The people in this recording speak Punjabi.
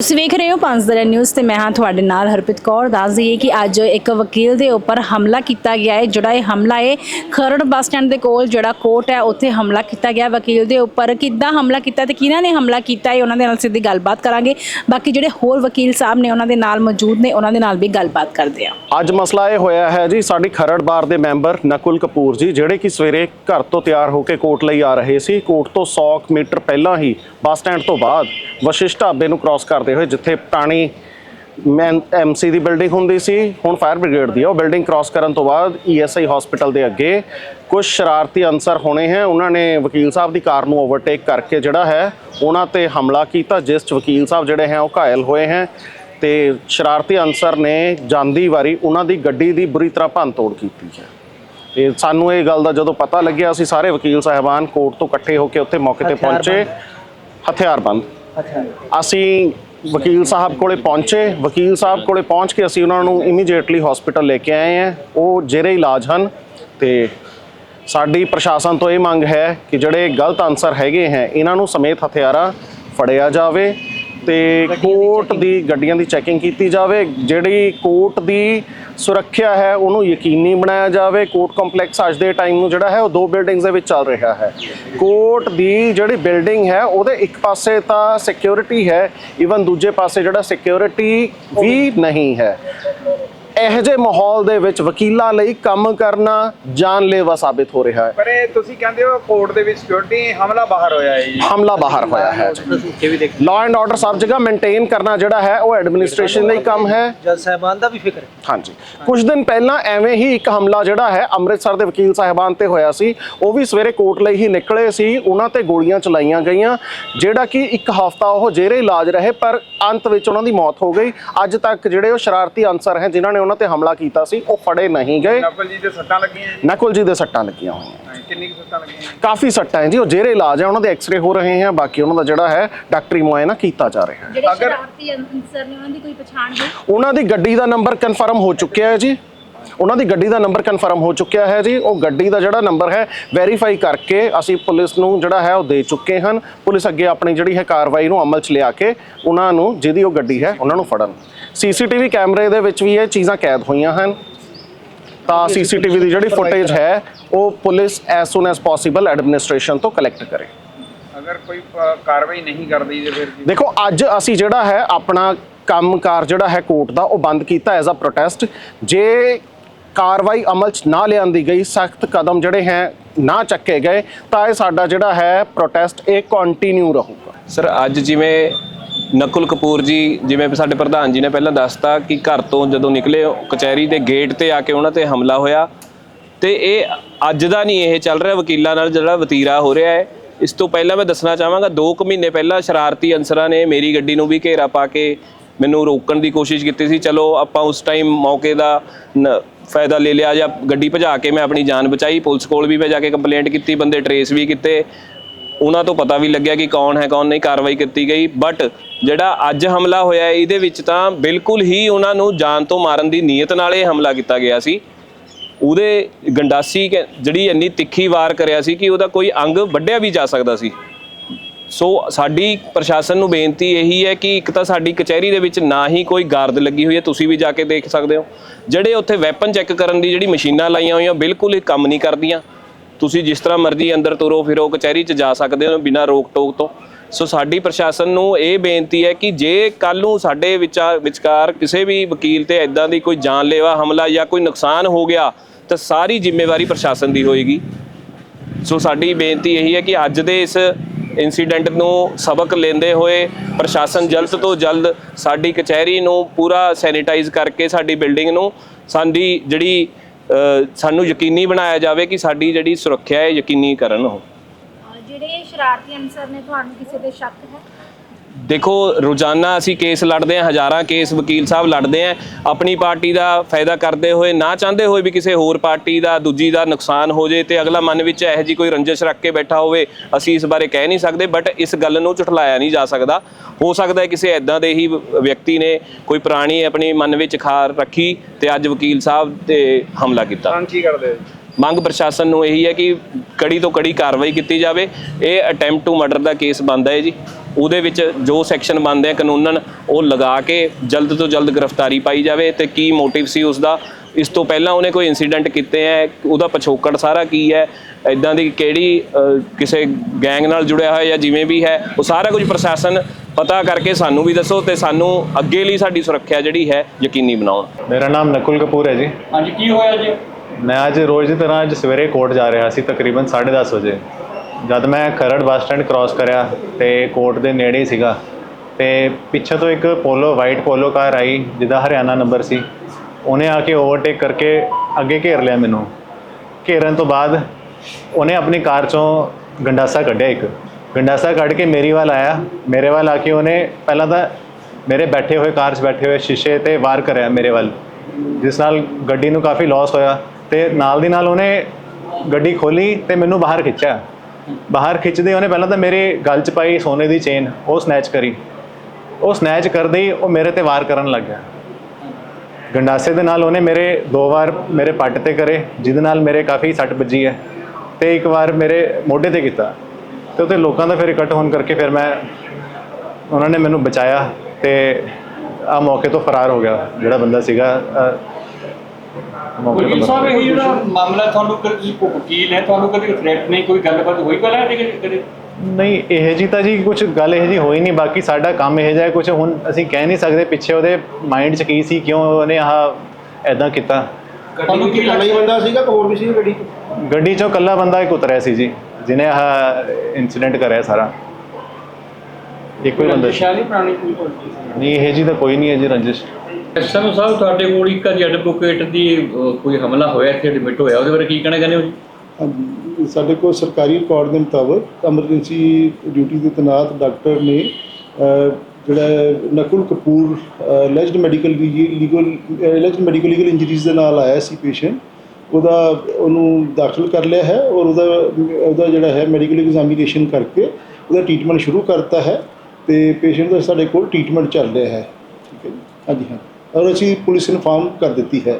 ਤੁਸੀਂ ਵੇਖ ਰਹੇ ਹੋ ਪੰਜ ਦਰਿਆ ਨਿਊਜ਼ ਤੇ ਮੈਂ ਹਾਂ ਤੁਹਾਡੇ ਨਾਲ ਹਰਪ੍ਰੀਤ ਕੌਰ। ਦੱਸ ਦਈਏ ਕਿ ਅੱਜ ਇੱਕ ਵਕੀਲ ਦੇ ਉੱਪਰ ਹਮਲਾ ਕੀਤਾ ਗਿਆ ਹੈ। ਜਿਹੜਾ ਇਹ ਹਮਲਾ ਹੈ, ਖਰੜ ਬੱਸ ਸਟੈਂਡ ਦੇ ਕੋਲ ਜਿਹੜਾ ਕੋਰਟ ਹੈ, ਉੱਥੇ ਹਮਲਾ ਕੀਤਾ ਗਿਆ। ਵਕੀਲ ਦੇ ਉੱਪਰ ਕਿੱਦਾਂ ਹਮਲਾ ਕੀਤਾ ਤੇ ਕਿਹਨਾਂ ਨੇ ਹਮਲਾ ਕੀਤਾ ਹੈ ਉਹਨਾਂ ਦੇ ਨਾਲ ਸਿੱਧੀ ਗੱਲਬਾਤ ਕਰਾਂਗੇ। ਬਾਕੀ ਜਿਹੜੇ ਹੋਰ ਵਕੀਲ ਸਾਹਿਬ ਨੇ ਉਹਨਾਂ ਦੇ ਨਾਲ ਮੌਜੂਦ ਨੇ, ਉਹਨਾਂ ਦੇ ਨਾਲ ਵੀ ਗੱਲਬਾਤ ਕਰਦੇ ਹਾਂ। ਅੱਜ ਮਸਲਾ ਇਹ ਹੋਇਆ ਹੈ ਜੀ, ਸਾਡੀ ਖਰੜ ਬਾਰ ਦੇ ਮੈਂਬਰ ਨਕੁਲ ਕਪੂਰ ਜੀ, ਜਿਹੜੇ ਕਿ ਸਵੇਰੇ ਘਰ ਤੋਂ ਤਿਆਰ ਹੋ ਕੇ ਕੋਰਟ ਲਈ ਆ ਰਹੇ ਸੀ। ਕੋਰਟ ਤੋਂ 100 ਮੀਟਰ ਪਹਿਲਾਂ ਹੀ ਬੱਸ ਸਟੈਂਡ ਤੋਂ ਬਾਅਦ ਵਸ਼ਿਸ਼ਟ ਢਾਬੇ ਨੂੰ ਕ੍ਰਾਸ ਕਰਦੇ ਹੋਏ ਜਿੱਥੇ ਪੁਰਾਣੀ ਐਮਸੀ ਦੀ ਬਿਲਡਿੰਗ ਹੁੰਦੀ ਸੀ ਹੁਣ ਫਾਇਰ ਬ੍ਰਿਗੇਡ ਦੀ ਹੈ ਉਹ ਬਿਲਡਿੰਗ ਕ੍ਰਾਸ ਕਰਨ ਤੋਂ ਬਾਅਦ ਈਐਸਆਈ ਹਸਪੀਟਲ ਦੇ ਅੱਗੇ ਕੁਝ ਸ਼ਰਾਰਤੀ ਅਨਸਰ ਹੋਣੇ ਹੈ। ਉਹਨਾਂ ਨੇ ਵਕੀਲ ਸਾਹਿਬ ਦੀ ਕਾਰ ਨੂੰ ਓਵਰਟੇਕ ਕਰਕੇ ਜਿਹੜਾ ਹੈ ਉਹਨਾਂ ਤੇ ਹਮਲਾ ਕੀਤਾ ਜਿਸ 'ਚ ਵਕੀਲ ਸਾਹਿਬ ਜਿਹੜੇ ਹੈ ਉਹ ਘਾਇਲ ਹੋਏ ਹੈ ਤੇ ਸ਼ਰਾਰਤੀ ਅਨਸਰ ਨੇ ਜਾਂਦੀ ਵਾਰੀ ਉਹਨਾਂ ਦੀ ਗੱਡੀ ਦੀ ਬੁਰੀ ਤਰ੍ਹਾਂ ਭੰਨਤੋੜ ਕੀਤੀ ਹੈ। ਤੇ ਸਾਨੂੰ ਇਹ ਗੱਲ ਦਾ ਜਦੋਂ ਪਤਾ ਲੱਗਿਆ ਅਸੀਂ ਸਾਰੇ ਵਕੀਲ ਸਾਹਿਬਾਨ ਕੋਰਟ ਤੋਂ ਇਕੱਠੇ ਹੋ ਕੇ ਉੱਥੇ ਮੌਕੇ ਤੇ ਪਹੁੰਚੇ। ਹਥਿਆਰਬੰਦ। ਅਸੀਂ ਵਕੀਲ ਸਾਹਿਬ ਕੋਲੇ ਪਹੁੰਚੇ, ਵਕੀਲ ਸਾਹਿਬ ਕੋਲੇ ਪਹੁੰਚ ਕੇ ਅਸੀਂ ਉਹਨਾਂ ਨੂੰ ਇਮੀਡੀਏਟਲੀ ਹਸਪੀਟਲ ਲੈ ਕੇ ਆਏ ਹਾਂ। ਉਹ ਜਿਹੜੇ ਇਲਾਜ ਹਨ ਤੇ ਸਾਡੀ ਪ੍ਰਸ਼ਾਸਨ ਤੋਂ ਇਹ ਮੰਗ ਹੈ ਕਿ ਜਿਹੜੇ ਗਲਤ ਅਨਸਰ ਹੈਗੇ ਹੈ, ਇਹਨਾਂ ਨੂੰ ਸਮੇਤ ਹਥਿਆਰਾਂ ਫੜਿਆ ਜਾਵੇ। ਤੇ ਕੋਰਟ ਦੀ ਗੱਡੀਆਂ ਦੀ ਚੈਕਿੰਗ ਕੀਤੀ ਜਾਵੇ, ਜਿਹੜੀ ਕੋਰਟ ਦੀ ਸੁਰੱਖਿਆ ਹੈ, ਉਹਨੂੰ ਯਕੀਨੀ ਬਣਾਇਆ ਜਾਵੇ। ਕੋਰਟ ਕੰਪਲੈਕਸ ਅੱਜ ਦੇ ਟਾਈਮ ਨੂੰ ਜਿਹੜਾ ਹੈ, ਉਹ ਦੋ ਬਿਲਡਿੰਗਸ ਦੇ ਵਿੱਚ ਚੱਲ ਰਿਹਾ ਹੈ। ਕੋਰਟ ਦੀ ਜਿਹੜੀ ਬਿਲਡਿੰਗ ਹੈ, ਉਹਦੇ ਇੱਕ ਪਾਸੇ ਤਾਂ ਸਿਕਿਉਰਿਟੀ ਹੈ ਈਵਨ ਦੂਜੇ ਪਾਸੇ ਜਿਹੜਾ ਸਿਕਿਉਰਿਟੀ ਵੀ ਨਹੀਂ ਹੈ। ਇਹੋ ਜਿਹੇ ਮਾਹੌਲ ਦੇ ਵਿੱਚ ਵਕੀਲਾਂ ਲਈ ਕੰਮ ਕਰਨਾ ਜਾਨਲੇਵਾ ਸਾਬਿਤ ਹੋ ਰਿਹਾ ਹੈ। ਪਰ ਇਹ ਤੁਸੀਂ ਕਹਿੰਦੇ ਹੋ ਕੋਰਟ ਦੇ ਵਿੱਚ ਸਿਕਿਉਰਿਟੀ ਹਮਲਾ ਬਾਹਰ ਹੋਇਆ ਹੈ ਜੀ। ਹਮਲਾ ਬਾਹਰ ਹੋਇਆ ਹੈ। ਲਾਅ ਐਂਡ ਆਰਡਰ ਸਭ ਜਗ੍ਹਾ ਮੇਨਟੇਨ ਕਰਨਾ ਜਿਹੜਾ ਹੈ ਉਹ ਐਡਮਿਨਿਸਟ੍ਰੇਸ਼ਨ ਦਾ ਹੀ ਕੰਮ ਹੈ। ਜੱਜ ਸਾਹਿਬਾਨ ਦਾ ਵੀ ਫਿਕਰ ਹੈ। ਹਾਂਜੀ। ਕੁਝ ਦਿਨ ਪਹਿਲਾਂ ਐਵੇਂ ਹੀ ਇੱਕ ਹਮਲਾ ਜਿਹੜਾ ਹੈ ਅੰਮ੍ਰਿਤਸਰ ਦੇ ਵਕੀਲ ਸਾਹਿਬਾਨ ਤੇ ਹੋਇਆ ਸੀ। ਉਹ ਵੀ ਸਵੇਰੇ ਕੋਰਟ ਲਈ ਹੀ ਨਿਕਲੇ ਸੀ। ਉਹਨਾਂ ਤੇ ਗੋਲੀਆਂ ਚਲਾਈਆਂ ਗਈਆਂ ਜਿਹੜਾ ਕਿ ਇੱਕ ਹਫ਼ਤਾ ਉਹ ਜੇਰੇ ਇਲਾਜ ਰਹੇ ਪਰ ਅੰਤ ਵਿੱਚ ਉਹਨਾਂ ਦੀ ਮੌਤ ਹੋ ਗਈ। ਅੱਜ ਤੱਕ ਜਿਹੜੇ ਉਹ ਸ਼ਰਾਰਤੀ ਅਨਸਰ ਹੈ ਜਿਨ੍ਹਾਂ ਨੇ ਉਹਨਾਂ ਤੇ ਹਮਲਾ ਕੀਤਾ ਸੀ ਉਹ ਫੜੇ ਨਹੀਂ ਗਏ। ਨਕਲ ਜੀ ਦੇ ਸੱਟਾਂ ਲੱਗੀਆਂ ਨਕੁਲ ਜੀ ਦੇ ਸੱਟਾਂ ਲੱਗੀਆਂ ਹੋਈਆਂ। ਕਿੰਨੀ ਕੁ ਸੱਟਾਂ ਲੱਗੀਆਂ? ਕਾਫੀ ਸੱਟਾਂ ਹੈ ਜੀ ਉਹ ਜੇਰੇ ਇਲਾਜ ਹੈ ਉਹਨਾਂ ਦੇ ਐਕਸ-ਰੇ ਹੋ ਰਹੇ ਹਨ ਬਾਕੀ ਉਹਨਾਂ ਦਾ ਜਿਹੜਾ ਹੈ ਡਾਕਟਰੀ ਮੁਆਇਨਾ ਕੀਤਾ ਜਾ ਰਿਹਾ ਹੈ। ਜਿਹੜੇ ਅਗਰ- ਸ਼ਰਾਰਤੀ ਅਨਸਰ ਨੇ ਉਹਨਾਂ ਦੀ ਕੋਈ ਪਛਾਣ ਹੈ ਉਹਨਾਂ ਦੀ ਗੱਡੀ ਦਾ ਨੰਬਰ ਕਨਫਰਮ ਹੋ ਚੁੱਕਿਆ ਹੈ ਜੀ। ਉਹਨਾਂ ਦੀ ਗੱਡੀ ਦਾ ਨੰਬਰ ਕਨਫਰਮ ਹੋ ਚੁੱਕਿਆ ਹੈ ਜੀ। ਉਹ ਗੱਡੀ ਦਾ ਜਿਹੜਾ ਨੰਬਰ ਹੈ ਵੈਰੀਫਾਈ ਕਰਕੇ ਅਸੀਂ ਪੁਲਿਸ ਨੂੰ ਜਿਹੜਾ ਹੈ ਉਹ ਦੇ ਚੁੱਕੇ ਹਨ। ਪੁਲਿਸ ਅੱਗੇ ਆਪਣੀ ਜਿਹੜੀ ਹੈ ਕਾਰਵਾਈ ਨੂੰ ਅਮਲ 'ਚ ਲਿਆ ਕੇ ਉਹਨਾਂ ਨੂੰ ਜਿਹਦੀ ਉਹ ਗੱਡੀ ਹੈ ਉਹਨਾਂ ਨੂੰ ਫੜਨ। ਸੀਸੀਟੀਵੀ ਕੈਮਰੇ ਦੇ ਵਿੱਚ ਵੀ ਇਹ ਚੀਜ਼ਾਂ ਕੈਦ ਹੋਈਆਂ ਹਨ। ਤਾਂ ਸੀਸੀਟੀਵੀ ਦੀ ਜਿਹੜੀ ਫੁਟੇਜ ਹੈ ਉਹ police as soon as possible administration ਤੋਂ ਕਲੈਕਟ ਕਰੇ। ਅਗਰ ਕੋਈ ਕਾਰਵਾਈ ਨਹੀਂ ਕਰਦੀ ਤੇ ਫਿਰ ਦੇਖੋ ਅੱਜ ਅਸੀਂ ਜਿਹੜਾ ਹੈ ਆਪਣਾ ਕੰਮਕਾਰ ਜਿਹੜਾ ਹੈ ਕੋਰਟ ਦਾ ਉਹ ਬੰਦ ਕੀਤਾ ਐਜ਼ ਅ ਪ੍ਰੋਟੈਸਟ ਜੇ ਕਾਰਵਾਈ ਅਮਲ 'ਚ ਨਾ ਲਿਆਂਦੀ ਗਈ ਸਖਤ ਕਦਮ ਜਿਹੜੇ ਹੈ ਨਾ ਚੱਕੇ ਗਏ ਤਾਂ ਇਹ ਸਾਡਾ ਜਿਹੜਾ ਹੈ ਪ੍ਰੋਟੈਸਟ ਇਹ ਕੰਟੀਨਿਊ ਰਹੂਗਾ। ਸਰ ਅੱਜ ਜਿਵੇਂ ਨਕੁਲ ਕਪੂਰ ਜੀ, ਜਿਵੇਂ ਸਾਡੇ ਪ੍ਰਧਾਨ ਜੀ ਨੇ ਪਹਿਲਾਂ ਦੱਸਤਾ ਕਿ ਘਰ ਤੋਂ ਜਦੋਂ ਨਿਕਲੇ ਕਚਹਿਰੀ ਦੇ ਗੇਟ ਤੇ ਆ ਕੇ ਉਹਨਾਂ ਤੇ ਹਮਲਾ ਹੋਇਆ। ਤੇ ਇਹ ਅੱਜ ਦਾ ਨਹੀਂ, ਇਹ ਚੱਲ ਰਿਹਾ ਵਕੀਲਾਂ ਨਾਲ ਜਿਹੜਾ ਵਤੀਰਾ ਹੋ ਰਿਹਾ ਹੈ। ਇਸ ਤੋਂ ਪਹਿਲਾਂ ਮੈਂ ਦੱਸਣਾ ਚਾਹਾਂਗਾ 2 ਕੁ ਮਹੀਨੇ ਪਹਿਲਾਂ ਸ਼ਰਾਰਤੀ ਅਨਸਰਾਂ ਨੇ ਮੇਰੀ ਗੱਡੀ ਨੂੰ ਵੀ ਘੇਰਾ ਪਾ ਕੇ ਮੈਨੂੰ ਰੋਕਣ ਦੀ ਕੋਸ਼ਿਸ਼ ਕੀਤੀ ਸੀ। ਚਲੋ, ਆਪਾਂ ਉਸ ਟਾਈਮ ਮੌਕੇ ਦਾ ਫਾਇਦਾ ਲੈ ਲਿਆ ਜਾਂ ਗੱਡੀ ਭਜਾ ਕੇ ਮੈਂ ਆਪਣੀ ਜਾਨ ਬਚਾਈ, ਪੁਲਿਸ ਕੋਲ ਵੀ ਮੈਂ ਜਾ ਕੇ ਕੰਪਲੇਂਟ ਕੀਤੀ, ਬੰਦੇ ਟਰੇਸ ਵੀ ਕੀਤੇ। ਉਹਨਾਂ ਤੋਂ ਪਤਾ ਵੀ ਲੱਗਿਆ ਕਿ ਕੌਣ ਹੈ, ਕੌਣ ਨਹੀਂ, ਕਾਰਵਾਈ ਕੀਤੀ ਗਈ। ਬਟ ਜਿਹੜਾ ਅੱਜ ਹਮਲਾ ਹੋਇਆ ਇਹਦੇ ਵਿੱਚ ਤਾਂ ਬਿਲਕੁਲ ਹੀ ਉਹਨਾਂ ਨੂੰ ਜਾਨ ਤੋਂ ਮਾਰਨ ਦੀ ਨੀਅਤ ਨਾਲ ਇਹ ਹਮਲਾ ਕੀਤਾ ਗਿਆ ਸੀ। ਉਹਦੇ ਗੰਡਾਸੀ ਕਿ- ਜਿਹੜੀ ਇੰਨੀ ਤਿੱਖੀ ਵਾਰ ਕਰਿਆ ਸੀ ਕਿ ਉਹਦਾ ਕੋਈ ਅੰਗ ਵੱਢਿਆ ਵੀ ਜਾ ਸਕਦਾ ਸੀ। ਸੋ ਸਾਡੀ ਪ੍ਰਸ਼ਾਸਨ ਨੂੰ ਬੇਨਤੀ ਇਹੀ ਹੈ ਕਿ ਇੱਕ ਤਾਂ ਸਾਡੀ ਕਚਹਿਰੀ ਦੇ ਵਿੱਚ ਨਾ ਹੀ ਕੋਈ ਗਾਰਡ ਲੱਗੀ ਹੋਈ ਹੈ, ਤੁਸੀਂ ਵੀ ਜਾ ਕੇ ਦੇਖ ਸਕਦੇ ਹੋ। ਜਿਹੜੇ ਉੱਥੇ ਵੈਪਨ ਚੈੱਕ ਕਰਨ ਦੀ ਜਿਹੜੀ ਮਸ਼ੀਨਾਂ ਲਾਈਆਂ ਹੋਈਆਂ, ਬਿਲਕੁਲ ਹੀ ਕੰਮ ਨਹੀਂ ਕਰਦੀਆਂ। ਤੁਸੀਂ ਜਿਸ ਤਰ੍ਹਾਂ ਮਰਜ਼ੀ ਅੰਦਰ ਤੁਰੋ, ਫਿਰੋ, ਕਚਹਿਰੀ 'ਚ ਜਾ ਸਕਦੇ ਹੋ ਬਿਨਾਂ ਰੋਕ ਟੋਕ ਤੋਂ। ਸੋ ਸਾਡੀ ਪ੍ਰਸ਼ਾਸਨ ਨੂੰ ਇਹ ਬੇਨਤੀ ਹੈ ਕਿ ਜੇ ਕੱਲ ਨੂੰ ਸਾਡੇ ਵਿਚਾਰ ਵਿਚਕਾਰ ਕਿਸੇ ਵੀ ਵਕੀਲ ਤੇ ਐਦਾਂ ਦੀ ਕੋਈ ਜਾਨਲੇਵਾ ਹਮਲਾ ਜਾਂ ਕੋਈ ਨੁਕਸਾਨ ਹੋ ਗਿਆ, ਤਾਂ ਸਾਰੀ ਜ਼ਿੰਮੇਵਾਰੀ ਪ੍ਰਸ਼ਾਸਨ ਦੀ ਹੋਏਗੀ। ਸੋ ਸਾਡੀ ਬੇਨਤੀ ਇਹੀ ਹੈ ਕਿ ਅੱਜ ਦੇ ਇਸ ਇਨਸੀਡੈਂਟ ਨੂੰ ਸਬਕ ਲੈਂਦੇ ਹੋਏ ਪ੍ਰਸ਼ਾਸਨ ਜਲਦ ਤੋਂ ਜਲਦ ਸਾਡੀ ਕਚਹਿਰੀ ਨੂੰ ਪੂਰਾ ਸੈਨੀਟਾਈਜ਼ ਕਰਕੇ ਸਾਡੀ ਬਿਲਡਿੰਗ ਨੂੰ, ਸਾਡੀ ਜਿਹੜੀ ਸਾਨੂੰ ਯਕੀਨੀ ਬਣਾਇਆ ਜਾਵੇ ਕਿ ਸਾਡੀ ਜਿਹੜੀ ਸੁਰੱਖਿਆ ਹੈ ਯਕੀਨੀ ਕਰਨ ਉਹ ਜਿਹੜੇ ਸ਼ਰਾਰਤੀ ਅਨਸਰ ਨੇ, ਤੁਹਾਨੂੰ ਕਿਸੇ ਤੇ ਸ਼ੱਕ ਹੈ? ਦੇਖੋ ਰੋਜ਼ਾਨਾ ਅਸੀਂ ਕੇਸ ਲੜਦੇ ਹਾਂ ਹਜ਼ਾਰਾਂ ਕੇਸ ਵਕੀਲ ਸਾਹਿਬ ਲੜਦੇ ਆ ਆਪਣੀ ਪਾਰਟੀ ਦਾ ਫਾਇਦਾ ਕਰਦੇ ਹੋਏ ਨਾ ਚਾਹੁੰਦੇ ਹੋਏ ਵੀ ਕਿਸੇ ਹੋਰ ਪਾਰਟੀ ਦਾ ਦੂਜੀ ਦਾ ਨੁਕਸਾਨ ਹੋ ਜੇ ਤੇ ਅਗਲਾ ਮਨ ਵਿੱਚ ਇਹੋ ਜੀ ਕੋਈ ਰੰਜਿਸ਼ ਰੱਖ ਕੇ ਬੈਠਾ ਹੋਵੇ ਅਸੀਂ ਇਸ ਬਾਰੇ ਕਹਿ ਨਹੀਂ ਸਕਦੇ ਬਟ ਇਸ ਗੱਲ ਨੂੰ ਝੁਠਲਾਇਆ ਨਹੀਂ ਜਾ ਸਕਦਾ। ਹੋ ਸਕਦਾ ਹੈ ਕਿਸੇ ਐਦਾਂ ਦੇ ਹੀ ਵਿਅਕਤੀ ਨੇ ਕੋਈ ਪੁਰਾਣੀ ਆਪਣੀ ਮਨ ਵਿੱਚ ਖਾਰ ਰੱਖੀ ਤੇ ਅੱਜ ਵਕੀਲ ਸਾਹਿਬ ਤੇ ਹਮਲਾ ਕੀਤਾ। ਕੀ ਕਰਦੇ? ਮੰਗ ਪ੍ਰਸ਼ਾਸਨ ਨੂੰ ਇਹੀ ਹੈ ਕਿ ਕੜੀ ਤੋਂ ਕੜੀ ਕਾਰਵਾਈ ਕੀਤੀ ਜਾਵੇ। ਇਹ ਅਟੈਂਪਟ ਟੂ ਮਰਡਰ ਦਾ ਕੇਸ ਬਣਦਾ ਹੈ ਜੀ। ਉਹਦੇ ਵਿੱਚ ਜੋ ਸੈਕਸ਼ਨ ਬਣਦੇ ਆ ਕਾਨੂੰਨਨ ਉਹ ਲਗਾ ਕੇ ਜਲਦ ਤੋਂ ਜਲਦ ਗ੍ਰਿਫਤਾਰੀ ਪਾਈ ਜਾਵੇ ਤੇ ਕੀ ਮੋਟਿਵ ਸੀ ਉਸ ਦਾ ਇਸ ਤੋਂ ਪਹਿਲਾਂ ਉਹਨੇ ਕੋਈ ਇਨਸੀਡੈਂਟ ਕੀਤੇ ਹੈ ਉਹਦਾ ਪਿਛੋਕੜ ਸਾਰਾ ਕੀ ਹੈ? ਇਦਾਂ ਦੀ ਕਿਹੜੀ ਕਿਸੇ ਗੈਂਗ ਨਾਲ ਜੁੜਿਆ ਹੋਇਆ ਜਾਂ ਜਿਵੇਂ ਵੀ ਹੈ ਉਹ ਸਾਰਾ ਕੁਝ ਪ੍ਰਸ਼ਾਸਨ ਪਤਾ ਕਰਕੇ ਸਾਨੂੰ ਵੀ ਦੱਸੋ ਤੇ ਸਾਨੂੰ ਅੱਗੇ ਲਈ ਸਾਡੀ ਸੁਰੱਖਿਆ ਜਿਹੜੀ ਹੈ ਯਕੀਨੀ ਬਣਾਉਣ। ਮੇਰਾ ਨਾਮ ਨਕੁਲ ਕਪੂਰ ਹੈ ਜੀ। ਹਾਂਜੀ ਕੀ ਹੋਇਆ ਜੀ? ਮੈਂ ਅੱਜ ਰੋਜ਼ ਦੀ ਤਰ੍ਹਾਂ ਅੱਜ ਸਵੇਰੇ ਕੋਰਟ ਜਾ ਰਿਹਾ ਸੀ ਤਕਰੀਬਨ 10:30 ਵਜੇ। ਜਦ ਮੈਂ ਖਰੜ ਬੱਸ ਸਟੈਂਡ ਕ੍ਰਾਸ ਕਰਿਆ ਤੇ ਕੋਰਟ ਦੇ ਨੇੜੇ ਹੀ ਸੀਗਾ ਤੇ ਪਿੱਛੇ ਤੋਂ ਇੱਕ ਪੋਲੋ ਵਾਈਟ ਪੋਲੋ ਕਾਰ ਆਈ, ਜਿਹਦਾ ਹਰਿਆਣਾ ਨੰਬਰ ਸੀ। ਉਹਨੇ ਆ ਕੇ ਓਵਰਟੇਕ ਕਰਕੇ ਅੱਗੇ ਘੇਰ ਲਿਆ ਮੈਨੂੰ। ਘੇਰਨ ਤੋਂ ਬਾਅਦ ਉਹਨੇ ਆਪਣੀ ਕਾਰ ਚੋਂ ਗੰਡਾਸਾ ਕੱਢਿਆ ਇੱਕ। ਗੰਡਾਸਾ ਕੱਢ ਕੇ ਮੇਰੀ ਵੱਲ ਆਇਆ। ਮੇਰੇ ਵੱਲ ਆ ਕੇ ਉਹਨੇ ਪਹਿਲਾਂ ਤਾਂ ਮੇਰੇ ਬੈਠੇ ਹੋਏ ਕਾਰ 'ਚ ਬੈਠੇ ਹੋਏ ਸ਼ੀਸ਼ੇ ਤੇ ਵਾਰ ਕਰਿਆ ਮੇਰੇ ਵੱਲ, ਜਿਸ ਨਾਲ ਗੱਡੀ ਨੂੰ ਕਾਫੀ ਲਾਸ ਹੋਇਆ ਤੇ ਨਾਲ ਦੀ ਨਾਲ ਉਹਨੇ ਗੱਡੀ ਖੋਲੀ ਤੇ ਮੈਨੂੰ ਬਾਹਰ ਖਿੱਚਿਆ। ਬਾਹਰ ਖਿੱਚਦੇ ਉਹਨੇ ਪਹਿਲਾਂ ਤਾਂ ਮੇਰੇ ਗਲ 'ਚ ਪਾਈ ਸੋਨੇ ਦੀ ਚੇਨ, ਉਹ ਸਨੈਚ ਕਰੀ। ਉਹ ਸਨੈਚ ਕਰਦੇ ਹੀ ਉਹ ਮੇਰੇ ਤੇ ਵਾਰ ਕਰਨ ਲੱਗ ਗਿਆ। ਗੰਡਾਸੇ ਦੇ ਨਾਲ ਉਹਨੇ ਮੇਰੇ ਦੋ ਵਾਰ ਮੇਰੇ ਪੱਟ ਤੇ ਕਰੇ, ਜਿਹਦੇ ਨਾਲ ਮੇਰੇ ਕਾਫੀ ਸੱਟ ਵੱਜੀ ਹੈ ਤੇ ਇੱਕ ਵਾਰ ਮੇਰੇ ਮੋਢੇ ਤੇ ਕੀਤਾ ਤੇ ਉਹਤੇ ਲੋਕਾਂ ਦਾ ਫਿਰ ਇਕੱਠ ਹੋਣ ਕਰਕੇ ਫਿਰ ਮੈਂ ਉਹਨਾਂ ਨੇ ਮੈਨੂੰ ਬਚਾਇਆ ਤੇ ਆ ਮੌਕੇ ਤੋਂ ਫਰਾਰ ਹੋ ਗਿਆ ਜਿਹੜਾ ਬੰਦਾ ਸੀਗਾ ਮੌਕੇ ਤੋਂ। ਸਾਹਿਬ ਇਹ ਜਿਹੜਾ ਮਾਮਲਾ ਤੁਹਾਨੂੰ ਕਦੇ ਤੁਸੀਂ ਕੋਈ ਵਕੀਲ ਹੈ ਤੁਹਾਨੂੰ ਕਦੇ ਥ੍ਰੈਟ ਨਹੀਂ ਕੋਈ ਗੱਲਬਾਤ ਹੋਈ ਪਹਿਲਾਂ ਇਹਦੀ ਕਦੇ- ਕਦੇ? ਨਹੀਂ ਇਹ ਜੀ ਤਾਂ ਜੀ ਕੁਝ ਗੱਲ ਇਹ ਜੀ ਹੋਈ ਨਹੀਂ ਬਾਕੀ ਸਾਡਾ ਕੰਮ ਇਹ ਜਿਹਾ ਕੁਝ ਹੁਣ ਅਸੀਂ ਕਹਿ ਨਹੀਂ ਸਕਦੇ ਪਿੱਛੇ ਉਹਦੇ ਮਾਈਂਡ 'ਚ ਕੀ ਸੀ ਕਿਉਂ ਉਹਨੇ ਆਹ ਐਦਾਂ ਕੀਤਾ। ਤੁਹਾਨੂੰ ਕੀ ਲੱਗਦਾ? ਬੰਦਾ ਸੀਗਾ ਕਿ ਹੋਰ ਵੀ ਸੀ ਗੱਡੀ ਗੱਡੀ 'ਚੋਂ ਇਕੱਲਾ ਬੰਦਾ ਇੱਕ ਉਤਰਿਆ ਸੀ ਜੀ ਜਿਹਨੇ ਆਹ ਇਨਸੀਡੈਂਟ ਕਰਿਆ ਸਾਰਾ। ਇੱਕੋ ਹੀ ਬੰਦਾ ਸੀ? ਨਹੀਂ ਇਹ ਜੀ ਤਾਂ ਕੋਈ ਨਹੀਂ ਹੈ ਜੀ ਰੰਜਿਸ਼। ਐਸਐਮ ਸਾਹਿਬ ਤੁਹਾਡੇ ਕੋਲ ਇੱਕ ਅਜੀ ਐਡਵੋਕੇਟ ਦੀ ਅਹ, ਕੋਈ ਹਮਲਾ ਹੋਇਆ ਇੱਥੇ ਐਡਮਿਟ ਹੋਇਆ ਉਹਦੇ ਬਾਰੇ ਕੀ ਕਹਿਣਾ ਚਾਹੁੰਦੇ ਹੋ ਜੀ? ਹਾਂਜੀ ਸਾਡੇ ਕੋਲ ਸਰਕਾਰੀ ਰਿਕਾਰਡ ਦੇ ਮੁਤਾਬਕ ਐਮਰਜੈਂਸੀ ਡਿਊਟੀ ਤੇ ਤੈਨਾਤ ਡਾਕਟਰ ਨੇ ਅਹ, ਜਿਹੜਾ Nakul Kapoor alleged medical legal alleged medical legal injuries ਦੇ ਨਾਲ ਆਇਆ ਸੀ ਪੇਸ਼ੈਂਟ ਉਹਦਾ ਉਹਨੂੰ ਦਾਖਲ ਕਰ ਲਿਆ ਹੈ ਔਰ ਉਹਦਾ ਉਹਦਾ ਜਿਹੜਾ ਹੈ ਮੈਡੀਕਲ ਐਗਜ਼ਾਮੀਨੇਸ਼ਨ ਕਰਕੇ ਉਹਦਾ ਟ੍ਰੀਟਮੈਂਟ ਸ਼ੁਰੂ ਕਰਤਾ ਹੈ ਤੇ ਪੇਸ਼ੈਂਟ ਦਾ ਸਾਡੇ ਕੋਲ ਟ੍ਰੀਟਮੈਂਟ ਚੱਲ ਰਿਹਾ ਹੈ। ਠੀਕ ਹੈ ਜੀ। ਹਾਂਜੀ ਹਾਂ ਔਰ ਅਸੀਂ ਪੁਲਿਸ ਇਨਫਾਰਮ ਕਰ ਦਿੱਤੀ ਹੈ